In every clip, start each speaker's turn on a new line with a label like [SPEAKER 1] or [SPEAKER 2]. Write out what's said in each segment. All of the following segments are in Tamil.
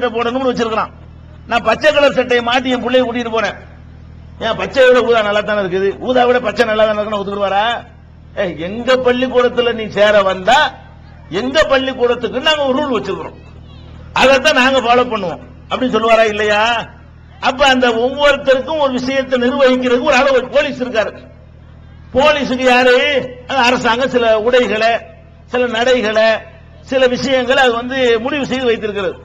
[SPEAKER 1] சட்டை போடணும்னு வச்சிருக்கான் நான் பச்சை கலர் சட்டையை மாட்டி என் பிள்ளைய கூட்டிட்டு போனேன். ஏன் பச்சை விட ஊதா நல்லா தானே இருக்குது? ஊதா விட பச்சை நல்லா தானே இருக்குன்னு ஒத்துக்கிடுவாரா? எங்க பள்ளிக்கூடத்துல நீ சேர வந்தா எங்க பள்ளிக்கூடத்துக்கு நாங்க ஒரு ரூல் வச்சிருக்கிறோம். அதைத்தான் நாங்க ஃபாலோ பண்ணுவோம். அப்படின்னு சொல்லுவாரா இல்லையா? அப்ப அந்த ஒவ்வொருத்தருக்கும் ஒரு விஷயத்தை நிர்வகிக்கிறதுக்கு ஒரு அளவு போலீஸ் இருக்காரு. போலீஸுக்கு யாரு? அரசாங்கம். சில உடைகளை சில நடைகளை சில விஷயங்களை அது வந்து முடிவு செய்து வைத்திருக்கிறது.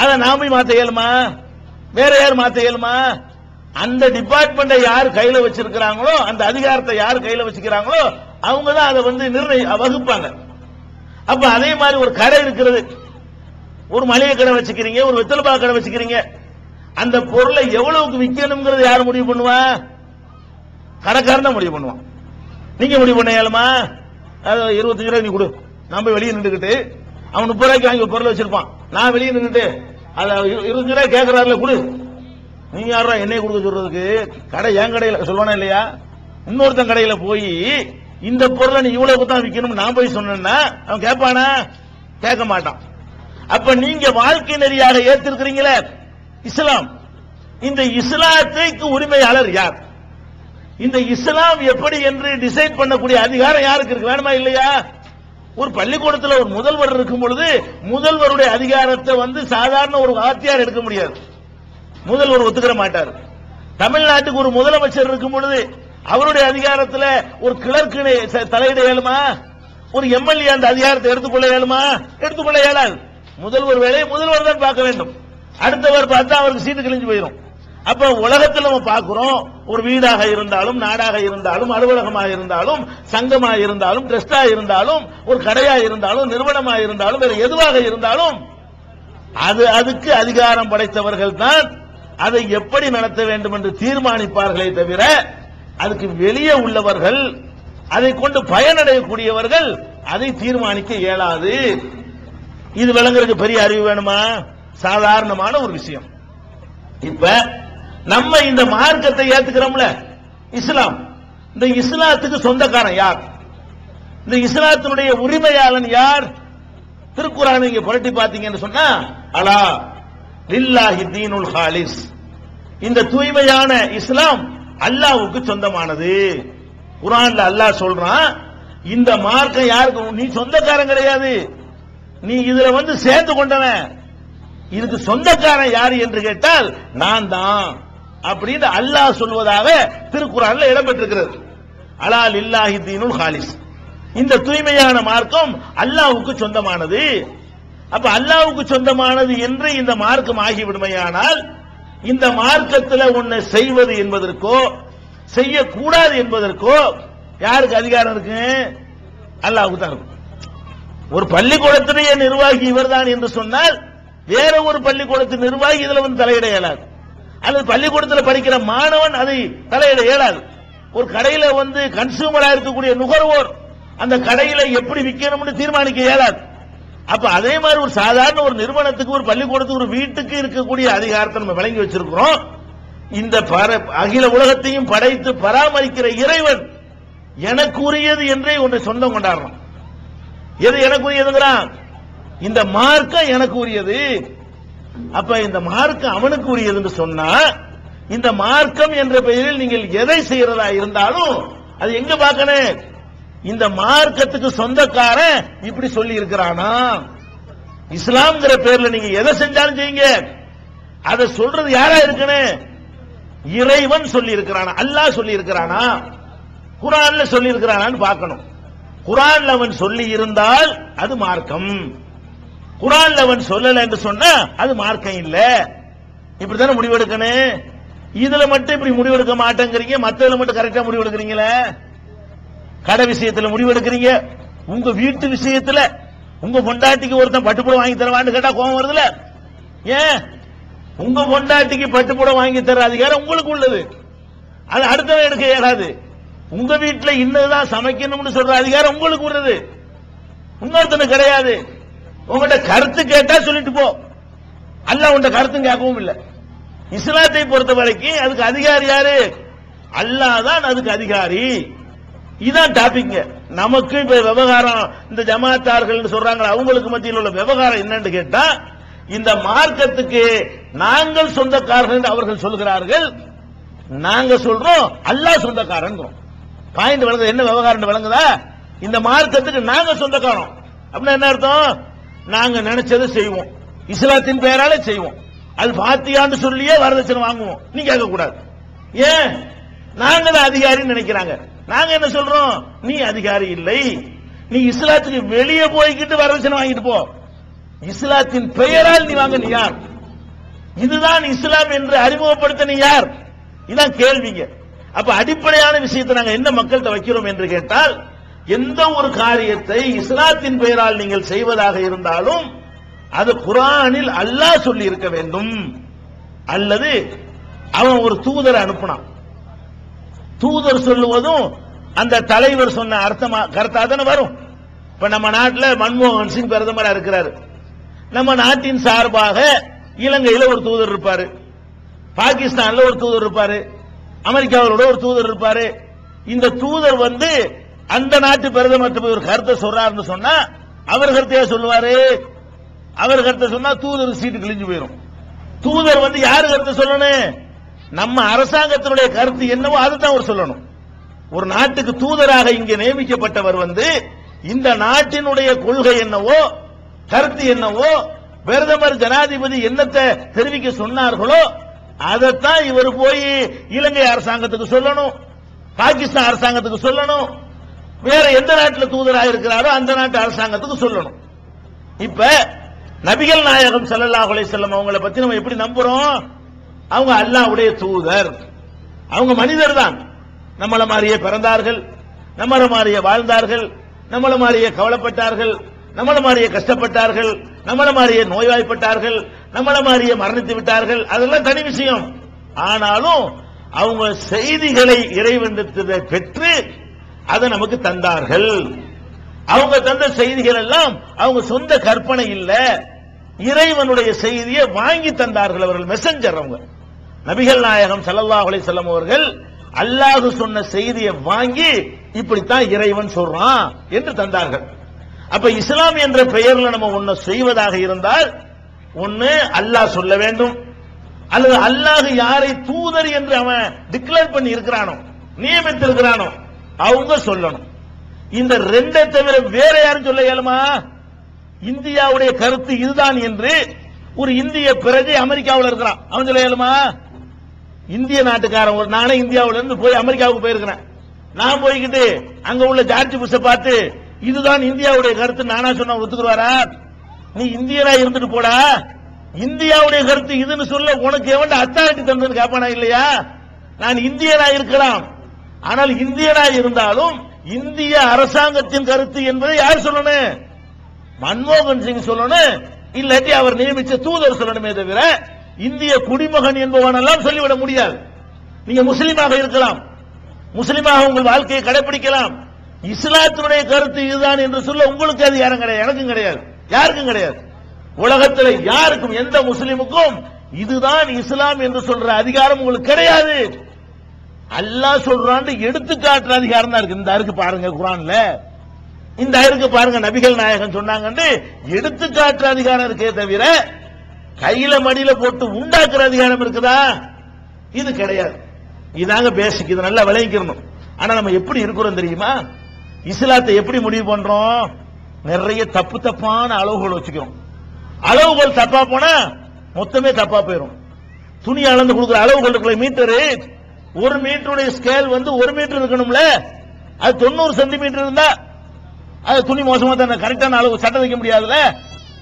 [SPEAKER 1] அதை நாம மாத்த இயலுமா? வேற யார் மாத்த இயலுமா? அந்த டிபார்ட்மெண்ட்டை யார் கையில வச்சிருக்கிறாங்களோ அந்த அதிகாரத்தை யார் கையில வச்சுக்கிறாங்களோ அவங்க தான் அதை வந்து நிர்ணய வகுப்பாங்க. அப்ப அதே மாதிரி ஒரு கடை இருக்கிறது. ஒரு மளிகை கடை வச்சுக்கிறீங்க ஒரு வெத்தலப்பா கடை வச்சுக்கிறீங்க. அந்த பொருளை எவ்வளவுக்கு விற்கணுங்கிறது யார் முடிவு பண்ணுவா? கடைக்காரன் தான் முடிவு பண்ணுவான். நீங்க முடிவு பண்ண ஏழுமா அது இருபத்தஞ்சு ரூபாய் நீ கொடு. நான் போய் வெளியே நின்றுக்கிட்டு அவன் முப்பது ரூபாய்க்கு வாங்கி பொருள் பொருளை வச்சிருப்பான். நான் வெளியே நின்றுட்டு அதை இரு- இருபத்தஞ்சு ரூபாய் கேட்கறாருல கொடு. நீங்க யாரா என்னைய கொடுக்க சொல்றதுக்கு? கடை என் கடையில சொல்லுவானா இல்லையா? இன்னொருத்தன் கடையில போய் இந்த பொருளை நீ இவ்வளவு தான் விற்கணும் நான் போய் சொன்னேன்னா அவன் கேட்பானா? கேட்க மாட்டான். அப்ப நீங்க வாழ்க்கை நெறியாக ஏத்திருக்கிறீங்களே இஸ்லாம். இந்த இஸ்லாத்துக்கு உரிமையாளர் யார்? இந்த இஸ்லாம் எப்படி என்று டிசைட் பண்ணக்கூடிய அதிகாரம் யாருக்கு இருக்கு? வேணுமா இல்லையா? ஒரு பள்ளிக்கூடத்தில் ஒரு முதல்வர் இருக்கும் பொழுது முதல்வருடைய அதிகாரத்தை வந்து சாதாரண ஒரு வாத்தியார் எடுக்க முடியாது. முதல்வர் ஒத்துக்கிற மாட்டார். தமிழ்நாட்டுக்கு ஒரு முதலமைச்சர் இருக்கும் பொழுது அவருடைய அதிகாரத்துல ஒரு கிளர்க்கு தலையிட இயலுமா? ஒரு எம்எல்ஏ அந்த அதிகாரத்தை எடுத்துக்கொள்ள இயலுமா? எடுத்துக்கொள்ள இயலாது. முதல்வர் வேலையை முதல்வர் தான் பார்க்க வேண்டும். அடுத்தவர் பார்த்தா அவருக்கு சீட்டு கிழிஞ்சு போயிடும் அப்ப உலகத்தில் நம்ம பார்க்கிறோம் ஒரு வீடாக இருந்தாலும் நாடாக இருந்தாலும் அலுவலகமாக இருந்தாலும் சங்கமாக இருந்தாலும் ட்ரஸ்டா இருந்தாலும் ஒரு கடையா இருந்தாலும் நிறுவனமா இருந்தாலும் வேற எதுவாக இருந்தாலும் அது அதுக்கு அதிகாரம் படைத்தவர்கள் தான் அதை எப்படி நடத்த வேண்டும் என்று தீர்மானிப்பார்களே தவிர அதுக்கு வெளியே உள்ளவர்கள் அதை கொண்டு பயனடையக்கூடியவர்கள் அதை தீர்மானிக்க இயலாது. இது விளங்குறதுக்கு பெரிய அறிவு வேணுமா? சாதாரணமான ஒரு விஷயம். இப்ப நம்ம இந்த மார்க்கத்தை ஏத்துக்கிறோம்ல. இஸ்லாம். இந்த இஸ்லாத்துக்கு சொந்தக்காரன் யார்? இந்த இஸ்லாத்தினுடைய உரிமையாளன் யார்? திருக்குறான் இங்க புரட்டி பாத்தீங்கன்னு சொன்னா அலா லில்லாஹி தீனுல் ஹாலிஸ். இந்த தூய்மையான இஸ்லாம் அல்லாவுக்கு சொந்தமானது. குரான்ல அல்லாஹ் சொல்றான் இந்த மார்க்கம் யாருக்கு நீ சொந்தக்காரன் கிடையாது. நீ இதுல வந்து சேர்ந்து கொண்டவன். இதுக்கு சொந்தக்காரன் யாரு என்று கேட்டால் நான் தான். அப்படின்னு அல்லாஹ் சொல்வதாக திருக்குறான்ல இடம்பெற்றிருக்கிறது. அலால் இல்லாஹி தீனுல் ஹாலிஸ். இந்த தூய்மையான மார்க்கம் அல்லாஹ்வுக்கு சொந்தமானது. அப்ப அல்லாஹ்வுக்கு சொந்தமானது என்று இந்த மார்க்கம் ஆகிவிடுமையானால் இந்த மார்க்கத்தில் ஒன்னை செய்வது என்பதற்கோ செய்யக்கூடாது என்பதற்கோ யாருக்கு அதிகாரம் இருக்கு? அல்லாஹ்வுக்கு தான் இருக்கும். ஒரு பள்ளிக்கூடத்தினுடைய நிர்வாகி இவர்தான் என்று சொன்னால் வேற ஒரு பள்ளிக்கூடத்தின் நிர்வாகி இதுல வந்து தலையிட இயலாது. அல்லது பள்ளிக்கூடத்தில் படிக்கிற மாணவன் அதை தலையிட இயலாது ஒரு கடையில வந்து கன்சூமரா இருக்கக்கூடிய நுகர்வோர் அந்த கடையில எப்படி விற்கணும்னு தீர்மானிக்க இயலாது அப்ப அதே மாதிரி ஒரு சாதாரண ஒரு நிறுவனத்துக்கு ஒரு பள்ளிக்கூடத்துக்கு ஒரு வீட்டுக்கு இருக்கக்கூடிய அதிகாரத்தை நம்ம விளங்கி வச்சிருக்கிறோம். இந்த அகில உலகத்தையும் படைத்து பராமரிக்கிற இறைவன் எனக்கு உரியது என்றே ஒன்றை சொந்தம் கொண்டாடுறோம் எது எனக்குரியதுங்கிறான்? இந்த மார்க்கம் எனக்கு உரியது அப்ப இந்த மார்க்கம் அவனுக்கு உரியதுன்னு சொன்னா இந்த மார்க்கம் என்ற பெயரில் நீங்கள் எதை செய்யறதா இருந்தாலும் அது எங்க பார்க்கணும்? இந்த மார்க்கத்துக்கு சொந்தக்காரன் இப்படி சொல்லி இருக்கிறானா இஸ்லாம்ங்கிற பேர்ல நீங்க எதை செஞ்சாலும் செய்யுங்க. அதை சொல்றது யாரா இருக்கணும்? இறைவன் சொல்லி இருக்கிறானா அல்லாஹ் சொல்லி இருக்கிறானா குரான்ல சொல்லி இருக்கிறானான்னு பார்க்கணும். குரான்ல அவன் சொல்லி இருந்தால் அது மார்க்கம். குரான்ல அவன் சொல்லல என்று சொன்னா அது மார்க்கம் இல்ல. இப்படித்தானே முடிவெடுக்கணும் இதுல மட்டும் இப்படி முடிவெடுக்க மாட்டேங்கிறீங்க மத்ததுல மட்டும் கரெக்டா முடிவெடுக்கிறீங்களே? கடை விஷயத்துல முடிவெடுக்கிறீங்க. உங்க வீட்டு விஷயத்துல உங்க பொண்டாட்டிக்கு ஒருத்தன் பட்டுப்புடம் வாங்கி தருவான்னு கேட்டா கோபம் வருதுல ஏன்? உங்க பொண்டாட்டிக்கு பட்டுப்புடம் வாங்கி தர அதிகாரம் உங்களுக்கு உள்ளது. அது அடுத்தவன் எடுக்க இயலாது. உங்க வீட்டுல இன்னதுதான் சமைக்கணும்னு சொல்ற அதிகாரம் உங்களுக்கு உள்ளது. இன்னொருத்தனுக்கு கிடையாது. உங்கள்கிட்ட கருத்து கேட்டா சொல்லிட்டு போ. அல்ல உங்கள்கிட்ட கருத்தும் கேட்கவும் இல்லை. இஸ்லாத்தை பொறுத்த வரைக்கும் அதுக்கு அதிகாரி யாரு? அல்லாஹ் தான் அதுக்கு அதிகாரி. இதான் டாபிக் நமக்கு இப்ப விவகாரம் இந்த ஜமாத்தார்கள் சொல்றாங்க அவங்களுக்கு மத்தியில் உள்ள விவகாரம் என்னன்னு கேட்டா இந்த மார்க்கத்துக்கு நாங்கள் சொந்தக்காரர்கள் என்று அவர்கள் சொல்கிறார்கள் நாங்க சொல்றோம் அல்லாஹ் சொந்தக்காரன் பாயிண்ட் விளங்குது என்ன விவகாரம் விளங்குதா இந்த மார்க்கத்துக்கு நாங்க சொந்தக்காரம் அப்படின்னா என்ன அர்த்தம்? நாங்க நினைச்சதை செய்வோம். இஸ்லாத்தின் பெயரால செய்வோம். அல் பாத்தியான்னு சொல்லியே வரதட்சணை வாங்குவோம். நீ கேட்க கூடாது ஏன்? நாங்க தான் அதிகாரின்னு நினைக்கிறாங்க. நாங்க என்ன சொல்றோம்? நீ அதிகாரி இல்லை. நீ இஸ்லாத்துக்கு வெளியே போய்கிட்டு வரதட்சணை வாங்கிட்டு போ. இஸ்லாத்தின் பெயரால் நீ வாங்க நீ யார்? இதுதான் இஸ்லாம் என்று அறிமுகப்படுத்த நீ யார்? இதான் கேள்விங்க. அப்ப அடிப்படையான விஷயத்தை நாங்க என்ன மக்கள்கிட்ட வைக்கிறோம் என்று கேட்டால் எந்த ஒரு காரியத்தை இஸ்லாத்தின் பெயரால் நீங்கள் செய்வதாக இருந்தாலும் அது குரானில் அல்லாஹ் சொல்லி இருக்க வேண்டும். அல்லது அவன் ஒரு தூதரை அனுப்பினான். தூதர் சொல்லுவதும் அந்த தலைவர் சொன்ன அர்த்தமா கருத்தா தானே வரும். இப்ப நம்ம நாட்டுல மன்மோகன் சிங் பிரதமரா இருக்கிறாரு. நம்ம நாட்டின் சார்பாக இலங்கையில ஒரு தூதர் இருப்பாரு. பாகிஸ்தான்ல ஒரு தூதர் இருப்பாரு. அமெரிக்காவோட ஒரு தூதர் இருப்பாரு. இந்த தூதர் வந்து அந்த நாட்டு பிரதமர் போய் ஒரு கருத்தை சொல்றாருன்னு சொன்னா அவர் கருத்தையா சொல்லுவாரு? அவர் கருத்தை சொன்னா தூதர் சீட்டு கிழிஞ்சு போயிடும் தூதர் வந்து யாரு கருத்தை சொல்லணும்? நம்ம அரசாங்கத்தினுடைய கருத்து என்னவோ அதுதான் அவர் சொல்லணும். ஒரு நாட்டுக்கு தூதராக இங்கே நியமிக்கப்பட்டவர் வந்து இந்த நாட்டினுடைய கொள்கை என்னவோ கருத்து என்னவோ பிரதமர் ஜனாதிபதி என்னத்தை தெரிவிக்க சொன்னார்களோ அதைத்தான் இவர் போய் இலங்கை அரசாங்கத்துக்கு சொல்லணும் பாகிஸ்தான் அரசாங்கத்துக்கு சொல்லணும் வேற எந்த நாட்டில் தூதராக இருக்கிறாரோ அந்த நாட்டு அரசாங்கத்துக்கு சொல்லணும். இப்ப நபிகள் நாயகம் சல்லல்லா அலை செல்லம் அவங்கள பத்தி நம்ம எப்படி நம்புறோம்? அவங்க அல்லாஹ்வுடைய தூதர். அவங்க மனிதர் தான். நம்மள மாதிரியே பிறந்தார்கள் நம்மள மாதிரியே வாழ்ந்தார்கள் நம்மள மாதிரியே கவலைப்பட்டார்கள் நம்மள மாதிரியே கஷ்டப்பட்டார்கள் நம்மள மாதிரியே நோய்வாய்ப்பட்டார்கள் நம்மள மாதிரியே மரணித்து விட்டார்கள். அதெல்லாம் தனி விஷயம். ஆனாலும் அவங்க செய்திகளை இறைவனிடத்தில் பெற்று அதை நமக்கு தந்தார்கள். அவங்க தந்த செய்திகள் எல்லாம் அவங்க சொந்த கற்பனை இல்ல. இறைவனுடைய செய்தியை வாங்கி தந்தார்கள் அவர்கள் மெசஞ்சர் அவங்க. நபிகள் நாயகம் சல்லல்லாஹ் அலிசல்லம் அவர்கள் அல்லாஹு சொன்ன செய்தியை வாங்கி இப்படித்தான் இறைவன் சொல்றான் என்று தந்தார்கள். அப்ப இஸ்லாம் என்ற பெயர்ல நம்ம ஒன்னு செய்வதாக இருந்தால் ஒன்னு அல்லாஹ் சொல்ல வேண்டும். அல்லது அல்லாஹ் யாரை தூதர் என்று அவன் டிக்ளேர் பண்ணி இருக்கிறானோ நியமித்திருக்கிறானோ அவங்க சொல்லணும். இந்த ரெண்டை தவிர வேற யாரும் சொல்ல இயலுமா? இந்தியாவுடைய கருத்து இதுதான் என்று ஒரு இந்திய பிரஜை அமெரிக்காவில் இருக்கிறான். அவன் சொல்ல இயலுமா? இந்திய நாட்டுக்காரன் ஒரு நானே இந்தியாவில இருந்து போய் அமெரிக்காவுக்கு போயிருக்கிறேன். நான் போய்கிட்டு அங்க உள்ள ஜார்ஜ் புஷ பார்த்து இதுதான் இந்தியாவுடைய கருத்து நானா சொன்ன ஒத்துக்குவாரா நீ இந்தியரா இருந்துட்டு போடா. இந்தியாவுடைய கருத்து இதுன்னு சொல்ல உனக்கு எவன் அத்தாரிட்டி தந்ததுன்னு கேட்பானா இல்லையா? நான் இந்தியனா இருக்கலாம். ஆனால் இந்தியனா இருந்தாலும் இந்திய அரசாங்கத்தின் கருத்து என்பதை யார் சொல்லணும்? மன்மோகன் சிங் சொல்லணும். இல்லாட்டி அவர் நியமிச்ச தூதர் சொல்லணுமே தவிர இந்திய குடிமகன் என்பவன் எல்லாம் சொல்லிவிட முடியாது. நீங்க முஸ்லீமாக இருக்கலாம். முஸ்லீமாக உங்கள் வாழ்க்கையை கடைபிடிக்கலாம் இஸ்லாத்தினுடைய கருத்து இதுதான் என்று சொல்ல உங்களுக்கு அது யாரும் கிடையாது. எனக்கும் கிடையாது. யாருக்கும் கிடையாது. உலகத்தில் யாருக்கும் எந்த முஸ்லிமுக்கும் இதுதான் இஸ்லாம் என்று சொல்ற அதிகாரம் உங்களுக்கு கிடையாது. அல்லாஹ் சொல்றான்னு எடுத்து காட்டுற அதிகாரம் தான் இருக்கு. இந்த அருக்கு பாருங்க குரான்ல. இந்த அருக்கு பாருங்க நபிகள் நாயகன் சொன்னாங்கன்னு எடுத்து காட்டுற அதிகாரம் இருக்கே தவிர கையில மடியில போட்டு உண்டாக்குற அதிகாரம் இருக்குதா? இது கிடையாது. இதாங்க பேசிக் இது நல்லா விளங்கிக்கணும். ஆனா நம்ம எப்படி இருக்கிறோம் தெரியுமா? இஸ்லாத்தை எப்படி முடிவு பண்றோம்? நிறைய தப்பு தப்பான அளவுகள் வச்சுக்கிறோம். அளவுகள் தப்பா போனா மொத்தமே தப்பா போயிடும் துணி அளந்து கொடுக்குற அளவுகள் இருக்கிற மீட்டரு? ஒரு மீட்டருடைய ஸ்கேல் வந்து ஒரு மீட்டர் இருக்கணும்ல? அது தொண்ணூறு சென்டிமீட்டர் இருந்தா அது துணி மோசமா தான்? கரெக்டான அளவு சட்டை வைக்க முடியாதுல்ல?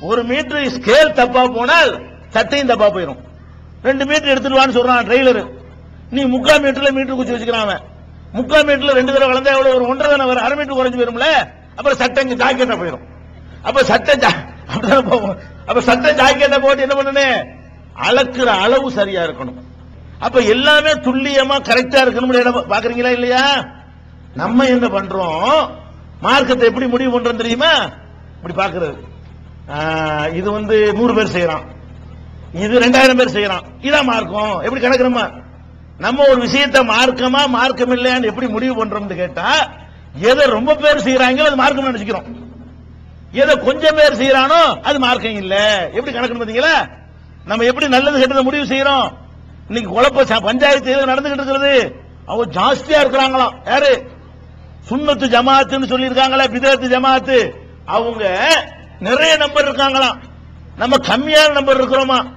[SPEAKER 1] ஒரு மீட்டர் ஸ்கேல் தப்பா போனால் சட்டையும் தப்பா போயிடும் ரெண்டு மீட்டர் எடுத்துட்டு சொல்றான் ட்ரெய்லர் நீ முக்கால் மீட்டர்ல மீட்டர் குச்சி வச்சுக்கிறான் முக்கால் மீட்டர்ல ரெண்டு தடவை வளர்ந்தா எவ்வளவு ஒரு ஒன்றரை தானே வரும்? அரை மீட்டர் குறைஞ்சு போயிரும்ல? அப்புறம் சட்டை இங்க ஜாக்கெட்டா போயிடும் அப்ப சட்டை ஜா- அப்படிதான் போவோம் அப்ப சட்டை ஜாக்கெட்டை போட்டு என்ன பண்ணனே அளக்குற அளவு சரியா இருக்கணும். அப்ப எல்லாமே துல்லியமா கரெக்டா இருக்கணும் இடம் பாக்குறீங்களா இல்லையா? நம்ம என்ன பண்றோம்? மார்க்கத்தை எப்படி முடிவு பண்றோம் தெரியுமா? இப்படி பாக்குறது. இது வந்து நூறு பேர் செய்யறான். இது ரெண்டாயிரம் பேர் செய்யறான். இதான் மார்க்கம். எப்படி கணக்குறோமா நம்ம? ஒரு விஷயத்தை மார்க்கமா மார்க்கம் இல்லையான்னு எப்படி முடிவு பண்றோம்னு கேட்டா எதை ரொம்ப பேர் செய்யறாங்களோ அது மார்க்கம் நினைச்சுக்கிறோம். எதை கொஞ்சம் பேர் செய்யறானோ அது மார்க்கம் இல்ல. எப்படி கணக்குன்னு பாத்தீங்களா? நம்ம எப்படி நல்லது கெட்டதை முடிவு செய்யறோம்? இன்னைக்கு குழப்ப பஞ்சாயத்து எது நடந்துகிட்டு இருக்கிறது. அவங்க ஜாஸ்தியா இருக்கிறாங்களாம். யாரு? சுண்ணத்து ஜமாத்துன்னு சொல்லியிருக்காங்களா பிதத்து ஜமாத்து. அவங்க நிறைய நம்பர் இருக்காங்களாம். நம்ம கம்மியான நம்பர் இருக்கிறோமா?